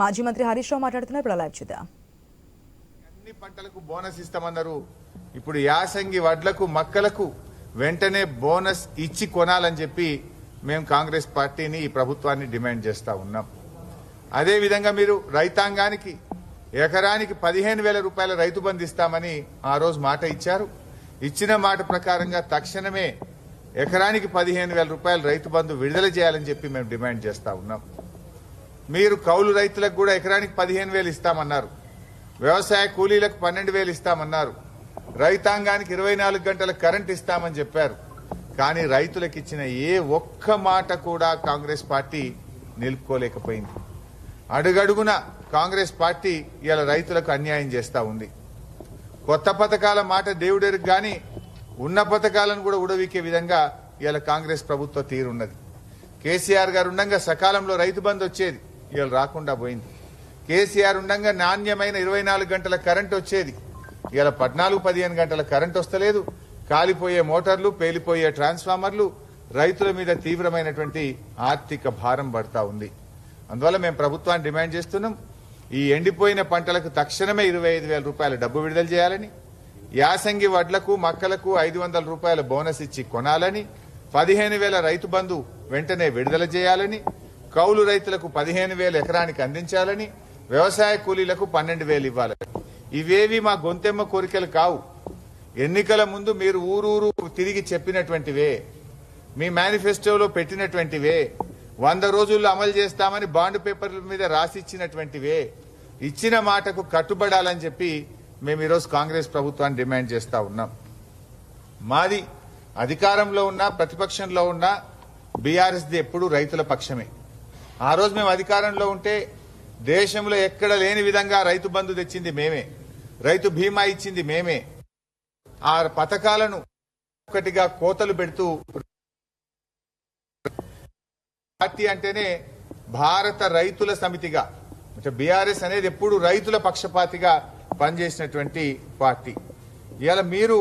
మాజీ మంత్రి హరీష్ రావు మాట్లాడుతున్నారు. ఇప్పుడు చూద్దాం. అన్ని పంటలకు బోనస్ ఇస్తామన్నారు. ఇప్పుడు యాసంగి వడ్లకు మక్కలకు వెంటనే బోనస్ ఇచ్చి కొనాలని చెప్పి మేము కాంగ్రెస్ పార్టీని ఈ ప్రభుత్వాన్ని డిమాండ్ చేస్తా ఉన్నాం. అదేవిధంగా మీరు రైతాంగానికి ఎకరానికి పదిహేను వేల రూపాయల రైతు బంధు ఇస్తామని ఆ రోజు మాట ఇచ్చారు. ఇచ్చిన మాట ప్రకారంగా తక్షణమే ఎకరానికి పదిహేను వేల రూపాయల రైతు బంధు విడుదల చేయాలని చెప్పి మేము డిమాండ్ చేస్తా ఉన్నాం. మీరు కౌలు రైతులకు కూడా ఎకరానికి పదిహేను వేలు ఇస్తామన్నారు. వ్యవసాయ కూలీలకు పన్నెండు వేలు ఇస్తామన్నారు. రైతాంగానికి ఇరవై నాలుగు గంటల కరెంట్ ఇస్తామని చెప్పారు. కానీ రైతులకు ఇచ్చిన ఏ ఒక్క మాట కూడా కాంగ్రెస్ పార్టీ నిలుపుకోలేకపోయింది. అడుగడుగున కాంగ్రెస్ పార్టీ ఇలా రైతులకు అన్యాయం చేస్తా ఉంది. కొత్త పథకాల మాట దేవుడెరుగు కానీ ఉన్న పథకాలను కూడా ఉడవీకే విధంగా ఇలా కాంగ్రెస్ ప్రభుత్వ తీరున్నది. కేసీఆర్ గారు ఉండగా సకాలంలో రైతు బంద్ వచ్చేది. ఇవాళ రాకుండా పోయింది. కేసీఆర్ ఉండగా నాణ్యమైన ఇరవై నాలుగు గంటల కరెంట్ వచ్చేది. ఇవాళ పద్నాలుగు పదిహేను గంటల కరెంట్ వస్తలేదు. కాలిపోయే మోటార్లు పేలిపోయే ట్రాన్స్ఫార్మర్లు రైతుల మీద తీవ్రమైనటువంటి ఆర్థిక భారం పడతా ఉంది. అందువల్ల మేము ప్రభుత్వాన్ని డిమాండ్ చేస్తున్నాం. ఈ ఎండిపోయిన పంటలకు తక్షణమే ఇరవై ఐదు వేల రూపాయల డబ్బు విడుదల చేయాలని యాసంగి వడ్లకు మక్కలకు ఐదు వందల రూపాయల బోనస్ ఇచ్చి కొనాలని పదిహేను వేల రైతు బంధు వెంటనే విడుదల చేయాలని కౌలు రైతులకు పదిహేను వేలు ఎకరానికి అందించాలని వ్యవసాయ కూలీలకు పన్నెండు వేలు ఇవ్వాలని ఇవేవి మా గొంతెమ్మ కోరికలు కావు. ఎన్నికల ముందు మీరు ఊరూరు తిరిగి చెప్పినటువంటివే. మీ మేనిఫెస్టోలో పెట్టినటువంటివే. వంద రోజుల్లో అమలు చేస్తామని బాండ్ పేపర్ల మీద రాసిచ్చినటువంటివే. ఇచ్చిన మాటకు కట్టుబడాలని చెప్పి మేము ఈరోజు కాంగ్రెస్ ప్రభుత్వాన్ని డిమాండ్ చేస్తా ఉన్నాం. మాది అధికారంలో ఉన్న ప్రతిపక్షంలో ఉన్న బీఆర్ఎస్ది ఎప్పుడు రైతుల పక్షమే. ఆ రోజు మేము అధికారంలో ఉంటే దేశంలో ఎక్కడ లేని విధంగా రైతు బంధు తెచ్చింది మేమే. రైతు బీమా ఇచ్చింది మేమే. ఆ పథకాలను ఒకటిగా కోతలు పెడుతూ పార్టీ అంటేనే భారత రైతుల సమితిగా అంటే బీఆర్ఎస్ అనేది ఎప్పుడు రైతుల పక్షపాతిగా పనిచేసినటువంటి పార్టీ. ఇవాళ మీరు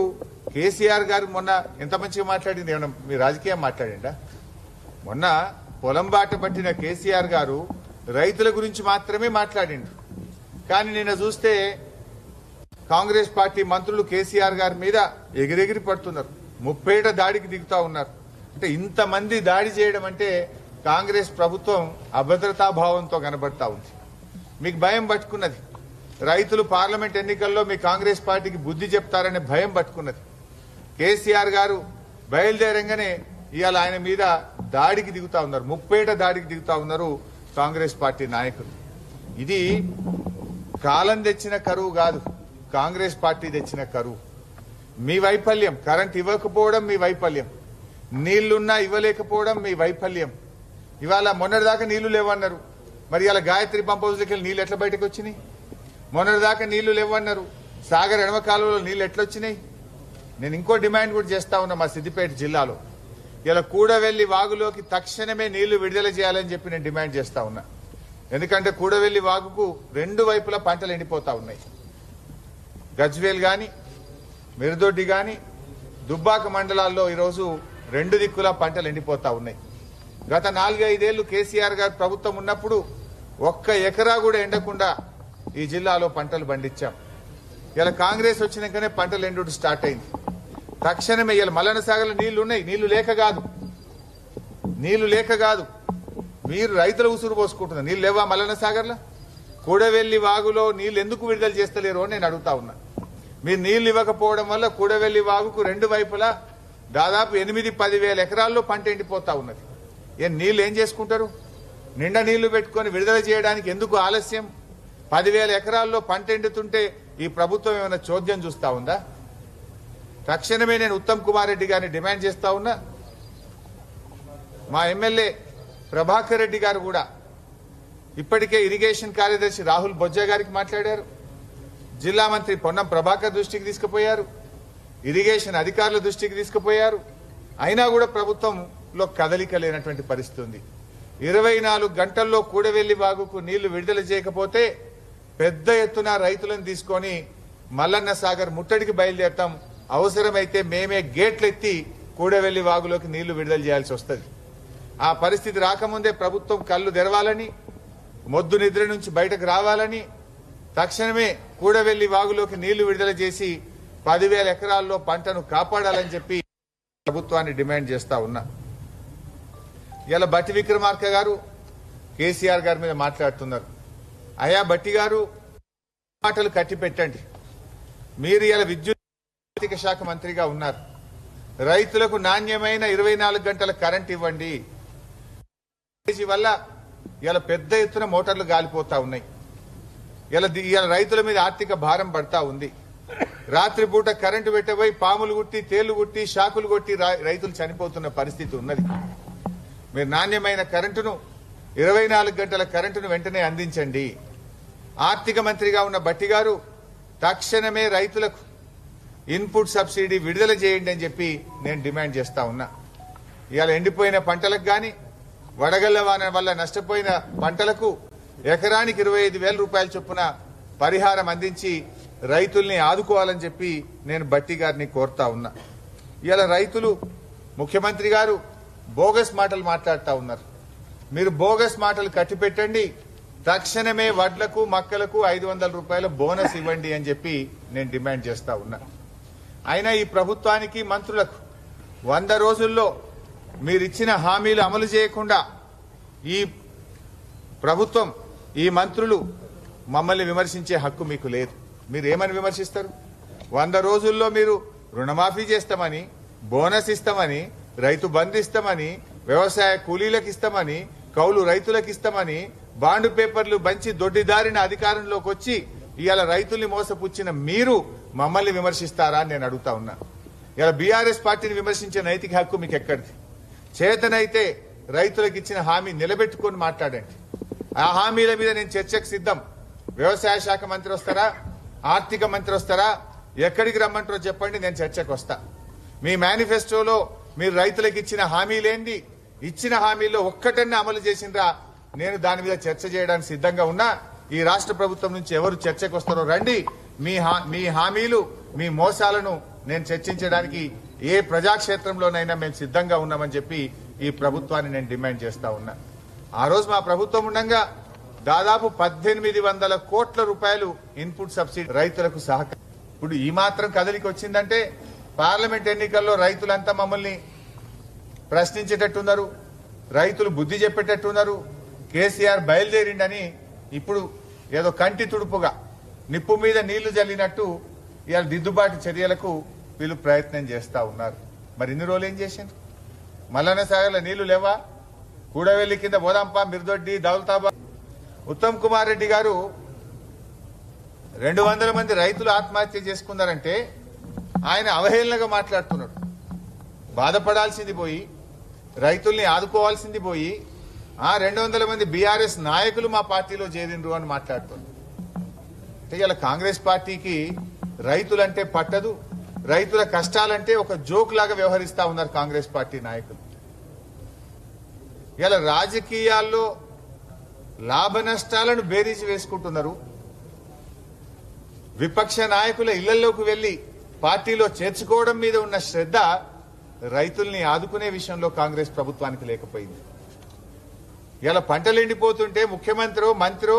కేసీఆర్ గారు మొన్న ఎంత మంచిగా మాట్లాడింది? ఏమన్నా మీ రాజకీయం మాట్లాడిండా మొన్న పొలం బాట పట్టిన కేసీఆర్ గారు రైతుల గురించి మాత్రమే మాట్లాడిండు కానీ నిన్న చూస్తే కాంగ్రెస్ పార్టీ మంత్రులు కేసీఆర్ గారి మీద ఎగిరెగిరి పడుతున్నారు. ముప్పేట దాడికి దిగుతా ఉన్నారు. అంటే ఇంతమంది దాడి చేయడం అంటే కాంగ్రెస్ ప్రభుత్వం అభద్రతా భావంతో కనబడతా ఉంది. మీకు భయం పట్టుకున్నది. రైతులు పార్లమెంట్ ఎన్నికల్లో మీ కాంగ్రెస్ పార్టీకి బుద్ధి చెప్తారనే భయం పట్టుకున్నది. కేసీఆర్ గారు బయలుదేరంగానే ఇవాళ ఆయన మీద దాడికి దిగుతా ఉన్నారు. ముప్పేట దాడికి దిగుతా ఉన్నారు కాంగ్రెస్ పార్టీ నాయకులు. ఇది కాలం తెచ్చిన కరువు కాదు. కాంగ్రెస్ పార్టీ తెచ్చిన కరువు. మీ వైఫల్యం. కరెంట్ ఇవ్వకపోవడం మీ వైఫల్యం. నీళ్ళున్నా ఇవ్వలేకపోవడం మీ వైఫల్యం. ఇవాళ మొన్నటిదాకా నీళ్ళు లేవన్నారు. మరి ఇలా గాయత్రి పంప్ హౌస్లోకి వెళ్ళి నీళ్ళు ఎట్లా బయటకు వచ్చినాయి? మొన్నటిదాకా నీళ్ళు లేవన్నారు. సాగర్ ఎడమ కాలువలో నీళ్ళు ఎట్లా వచ్చినాయి నేను ఇంకో డిమాండ్ కూడా చేస్తా ఉన్నా మా సిద్దిపేట జిల్లాలో. ఇలా కూడవెల్లి వాగులోకి తక్షణమే నీళ్ళు విడుదల చేయాలని చెప్పి నేను డిమాండ్ చేస్తా ఉన్నా. ఎందుకంటే కూడవెల్లి వాగుకు రెండు వైపులా పంటలు ఎండిపోతా ఉన్నాయి. గజ్వేల్ గాని మిరుదొడ్డి గాని దుబ్బాక మండలాల్లో ఈరోజు రెండు దిక్కులా పంటలు ఎండిపోతా ఉన్నాయి. గత నాలుగైదేళ్ళు కేసీఆర్ గారు ప్రభుత్వం ఉన్నప్పుడు ఒక్క ఎకరా కూడా ఎండకుండా ఈ జిల్లాలో పంటలు పండించాం. ఇలా కాంగ్రెస్ వచ్చినాకనే పంటలు ఎండు స్టార్ట్ అయింది. తక్షణమే ఇవాళ మల్లన సాగర్లో నీళ్ళు ఉన్నాయి నీళ్ళు లేక కాదు. నీళ్ళు లేక కాదు. మీరు రైతుల ఉసురు పోసుకుంటున్నారు. నీళ్ళు లేవా మల్లన సాగర్లో? కూడవెల్లి వాగులో నీళ్ళు ఎందుకు విడుదల చేస్తలేరు అని నేను అడుగుతా ఉన్నా. మీరు నీళ్ళు ఇవ్వకపోవడం వల్ల కూడవెల్లి వాగుకు రెండు వైపులా దాదాపు ఎనిమిది పదివేల ఎకరాల్లో పంట ఎండిపోతా ఉన్నది. ఏం నీళ్ళు ఏం చేసుకుంటారు? నిండా నీళ్ళు పెట్టుకొని విడుదల చేయడానికి ఎందుకు ఆలస్యం? పదివేల ఎకరాల్లో పంట ఎండుతుంటే ఈ ప్రభుత్వం ఏమైనా చోద్యం చూస్తా ఉందా? తక్షణమే నేను ఉత్తమ్ కుమార్ రెడ్డి గారిని డిమాండ్ చేస్తా ఉన్నా. మా ఎమ్మెల్యే ప్రభాకర్ రెడ్డి గారు కూడా ఇప్పటికే ఇరిగేషన్ కార్యదర్శి రాహుల్ బొజ్జ గారికి మాట్లాడారు. జిల్లా మంత్రి పొన్నం ప్రభాకర్ దృష్టికి తీసుకుపోయారు. ఇరిగేషన్ అధికారుల దృష్టికి తీసుకుపోయారు. అయినా కూడా ప్రభుత్వంలో కదలిక లేనటువంటి పరిస్థితి ఉంది. ఇరవై నాలుగు గంటల్లో కూడవెల్లి వాగుకు నీళ్ళు విడుదల చేయకపోతే పెద్ద ఎత్తున రైతులను తీసుకొని మల్లన్న సాగర్ ముట్టడికి బయలుదేరటం అవసరమైతే మేమే గేట్లు ఎత్తి కూడవెల్లి వాగులోకి నీళ్ళు విడుదల చేయాల్సి వస్తుంది. ఆ పరిస్థితి రాకముందే ప్రభుత్వం కళ్ళు తెరవాలని మొద్దు నిద్ర నుంచి బయటకు రావాలని తక్షణమే కూడవెల్లి వాగులోకి నీళ్ళు విడుదల చేసి పదివేల ఎకరాల్లో పంటను కాపాడాలని చెప్పి ప్రభుత్వాన్ని డిమాండ్ చేస్తా ఉన్నా. ఇలా బట్టి విక్రమార్క గారు కేసీఆర్ గారి మీద మాట్లాడుతున్నారు. అయా బట్టి గారు మాటలు కట్టి పెట్టండి మీరు ఇలా విద్యుత్ ఆర్థిక శాఖ మంత్రిగా ఉన్నారు. రైతులకు నాణ్యమైన ఇరవై నాలుగు గంటల కరెంట్ ఇవ్వండి. వల్ల ఇలా పెద్ద ఎత్తున మోటార్లు గాలిపోతా ఉన్నాయి. ఇలా ఇలా రైతుల మీద ఆర్థిక భారం పడతా ఉంది. రాత్రిపూట కరెంటు పెట్టబోయి పాములు గుట్టి తేళ్ళు గుట్టి షాకులు కొట్టి రైతులు చనిపోతున్న పరిస్థితి ఉన్నది. మీరు నాణ్యమైన కరెంటును ఇరవై నాలుగు గంటల కరెంటును వెంటనే అందించండి. ఆర్థిక మంత్రిగా ఉన్న బట్టి గారు తక్షణమే రైతులకు ఇన్పుట్ సబ్సిడీ విడుదల చేయండి అని చెప్పి నేను డిమాండ్ చేస్తా ఉన్నా. ఇవాళ ఎండిపోయిన పంటలకు కానీ వడగళ్ళ వాన వల్ల నష్టపోయిన పంటలకు ఎకరానికి ఇరవై ఐదు వేల రూపాయల చొప్పున పరిహారం అందించి రైతుల్ని ఆదుకోవాలని చెప్పి నేను బట్టి గారిని కోరుతా ఉన్నా. ఇవాళ రైతులు ముఖ్యమంత్రి గారు బోగస్ మాటలు మాట్లాడుతూ ఉన్నారు. మీరు బోగస్ మాటలు కట్టిపెట్టండి తక్షణమే వడ్లకు మక్కలకు ఐదు వందల రూపాయల బోనస్ ఇవ్వండి అని చెప్పి నేను డిమాండ్ చేస్తా ఉన్నా. అయినా ఈ ప్రభుత్వానికి మంత్రులకు వంద రోజుల్లో మీరిచ్చిన హామీలు అమలు చేయకుండా ఈ ప్రభుత్వం ఈ మంత్రులు మమ్మల్ని విమర్శించే హక్కు మీకు లేదు. మీరు ఏమని విమర్శిస్తారు? వంద రోజుల్లో మీరు రుణమాఫీ చేస్తామని బోనస్ ఇస్తామని రైతు బంధు ఇస్తామని వ్యవసాయ కూలీలకు ఇస్తామని కౌలు రైతులకు ఇస్తామని బాండు పేపర్లు బంచి దొడ్డిదారిన అధికారంలోకి వచ్చి ఇవాళ రైతుల్ని మోసపుచ్చిన మీరు మమ్మల్ని విమర్శిస్తారా అని నేను అడుగుతా ఉన్నా. ఇలా బీఆర్ఎస్ పార్టీని విమర్శించే నైతిక హక్కు మీకు ఎక్కడిది చేతనైతే రైతులకు ఇచ్చిన హామీ నిలబెట్టుకొని మాట్లాడండి. ఆ హామీల మీద నేను చర్చకు సిద్ధం. వ్యవసాయ శాఖ మంత్రి వస్తారా? ఆర్థిక మంత్రి వస్తారా? ఎక్కడికి రమ్మంటారో చెప్పండి నేను చర్చకు వస్తా. మీ మేనిఫెస్టోలో మీరు రైతులకు ఇచ్చిన హామీలేంది? ఇచ్చిన హామీల్లో ఒక్కటన్నా అమలు చేసిందా నేను దాని మీద చర్చ చేయడానికి సిద్ధంగా ఉన్నా. ఈ రాష్ట్ర ప్రభుత్వం నుంచి ఎవరు చర్చకు వస్తారో రండి. మీ హా- మీ హామీలు మీ మోసాలను నేను చర్చించడానికి ఏ ప్రజాక్షేత్రంలోనైనా మేము సిద్ధంగా ఉన్నామని చెప్పి ఈ ప్రభుత్వాన్ని నేను డిమాండ్ చేస్తా ఉన్నా. ఆ రోజు మా ప్రభుత్వం ఉండగా దాదాపు పద్దెనిమిది వందల కోట్ల రూపాయలు ఇన్పుట్ సబ్సిడీ రైతులకు సహకారం ఇప్పుడు ఈ మాత్రం కదలికి వచ్చిందంటే పార్లమెంట్ ఎన్నికల్లో రైతులంతా మమ్మల్ని ప్రశ్నించేటట్టున్నారు రైతులు బుద్ధి చెప్పేటట్టున్నారు కేసీఆర్ బయలుదేరిండని ఇప్పుడు ఏదో కంటి తుడుపుగా నిప్పు మీద నీళ్ళు జల్లినట్టు ఇవాళ దిద్దుబాటు చర్యలకు వీళ్ళు ప్రయత్నం చేస్తా ఉన్నారు. మరి ఇన్ని రోజులు ఏం చేసిండ్రు? మల్లన్న సాగర్లో నీళ్ళు లేవా? కూడవెల్లి కింద బోదంప మిర్దొడ్డి దౌలతాబాద్ ఉత్తమ్ కుమార్ రెడ్డి గారు రెండు వందల మంది రైతులు ఆత్మహత్య చేసుకున్నారంటే ఆయన అవహేళనగా మాట్లాడుతున్నాడు. బాధపడాల్సింది పోయి రైతుల్ని ఆదుకోవాల్సింది పోయి రెండు వందల మంది బీఆర్ఎస్ నాయకులు మా పార్టీలో చేరిండ్రు అని మాట్లాడుతున్నారు. ఇలా కాంగ్రెస్ పార్టీకి రైతులంటే పట్టదు రైతుల కష్టాలంటే ఒక జోక్ లాగా వ్యవహరిస్తా ఉన్నారు కాంగ్రెస్ పార్టీ నాయకులు. ఇలా రాజకీయాల్లో లాభ నష్టాలను బేరీజు వేసుకుంటున్నారు. విపక్ష నాయకుల ఇళ్ళలోకి వెళ్ళి పార్టీలో చేర్చుకోవడం మీద ఉన్న శ్రద్ధ రైతుల్ని ఆదుకునే విషయంలో కాంగ్రెస్ ప్రభుత్వానికి లేకపోయింది. ఇలా పంటలు ఎండిపోతుంటే ముఖ్యమంత్రో మంత్రో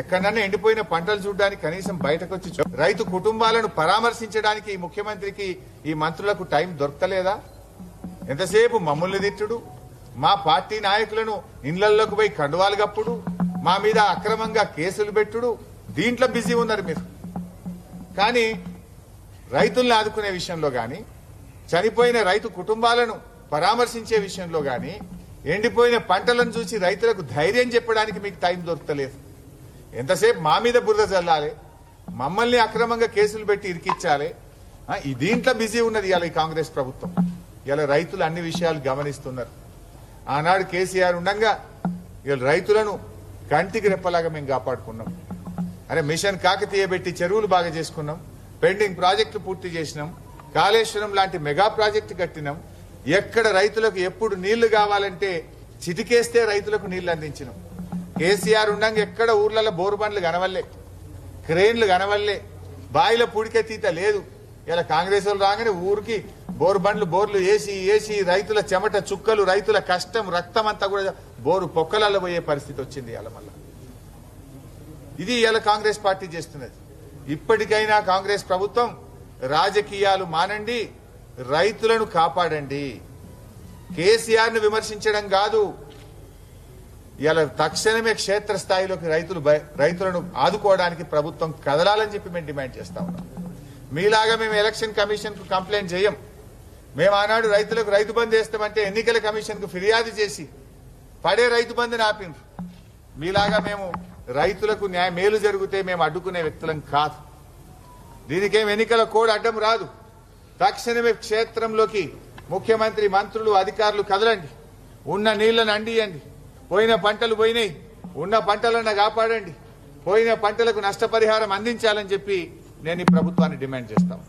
ఎక్కడన్నా ఎండిపోయిన పంటలు చూడడానికి కనీసం బయటకు వచ్చి రైతు కుటుంబాలను పరామర్శించడానికి ఈ ముఖ్యమంత్రికి ఈ మంత్రులకు టైం దొరకలేదా? ఎంతసేపు మమ్మల్ని తిట్టుడు? మా పార్టీ నాయకులను ఇళ్ళలోకి పోయి కండువాలు గప్పుడు మా మీద అక్రమంగా కేసులు పెట్టుడు? దీంట్లో బిజీ ఉన్నారు మీరు. కానీ రైతుల్ని ఆదుకునే విషయంలో కానీ చనిపోయిన రైతు కుటుంబాలను పరామర్శించే విషయంలో కానీ ఎండిపోయిన పంటలను చూసి రైతులకు ధైర్యం చెప్పడానికి మీకు టైం దొరకలేదు. ఎంతసేపు మా మీద బురద చల్లాలి మమ్మల్ని అక్రమంగా కేసులు పెట్టి ఇరికిచ్చాలి ఈ దీంట్లో బిజీ ఉన్నది ఇవాళ ఈ కాంగ్రెస్ ప్రభుత్వం. ఇలా రైతులు అన్ని విషయాలు గమనిస్తున్నారు. ఆనాడు కేసీఆర్ ఉండగా ఇవాళ రైతులను కంటికి రెప్పలాగా మేము కాపాడుకున్నాం. అరే మిషన్ కాకతీయ పెట్టి చెరువులు బాగా చేసుకున్నాం. పెండింగ్ ప్రాజెక్టులు పూర్తి చేసినాం. కాళేశ్వరం లాంటి మెగా ప్రాజెక్టు కట్టినాం. ఎక్కడ రైతులకు ఎప్పుడు నీళ్ళు కావాలంటే చిటికేస్తే రైతులకు నీళ్ళు అందించినాం. కేసీఆర్ ఉండగా ఎక్కడ ఊర్లలో బోరు బండ్లు కనవల్లే క్రెయిన్లు కనవల్లే బాయిల పూడికెత్తీత లేదు. ఇలా కాంగ్రెస్ వాళ్ళు రాగానే ఊరికి బోరు బండ్లు బోర్లు వేసి వేసి రైతుల చెమట చుక్కలు రైతుల కష్టం రక్తం అంతా కూడా బోరు పొక్కలలో పోయే పరిస్థితి వచ్చింది ఇలా మళ్ళా. ఇది ఇలా కాంగ్రెస్ పార్టీ చేస్తున్నది. ఇప్పటికైనా కాంగ్రెస్ ప్రభుత్వం రాజకీయాలు మానండి రైతులను కాపాడండి. కేసీఆర్ను విమర్శించడం కాదు. ఇలా తక్షణమే క్షేత్రస్థాయిలోకి రైతులు రైతులను ఆదుకోవడానికి ప్రభుత్వం కదలాలని చెప్పి మేము డిమాండ్ చేస్తా ఉన్నాం. మీలాగా మేము ఎలక్షన్ కమిషన్కు కంప్లైంట్ చేయం. మేము ఆనాడు రైతులకు రైతు బంధు చేస్తామంటే ఎన్నికల కమిషన్కు ఫిర్యాదు చేసి పడే రైతు బంధుని ఆపిండ్రు. మీలాగా మేము రైతులకు న్యాయ మేలు జరిగితే మేము అడ్డుకునే వ్యక్తులం కాదు. దీనికేం ఎన్నికల కోడ్ అడ్డం రాదు. తక్షణమే క్షేత్రంలోకి ముఖ్యమంత్రి మంత్రులు అధికారులు కదలండి. ఉన్న నీళ్ళను అండియండి. పోయిన పంటలు పోయినాయి. ఉన్న పంటలను కాపాడండి. పోయిన పంటలకు నష్టపరిహారం అందించాలని చెప్పి నేను ఈ ప్రభుత్వాన్ని డిమాండ్ చేస్తాను.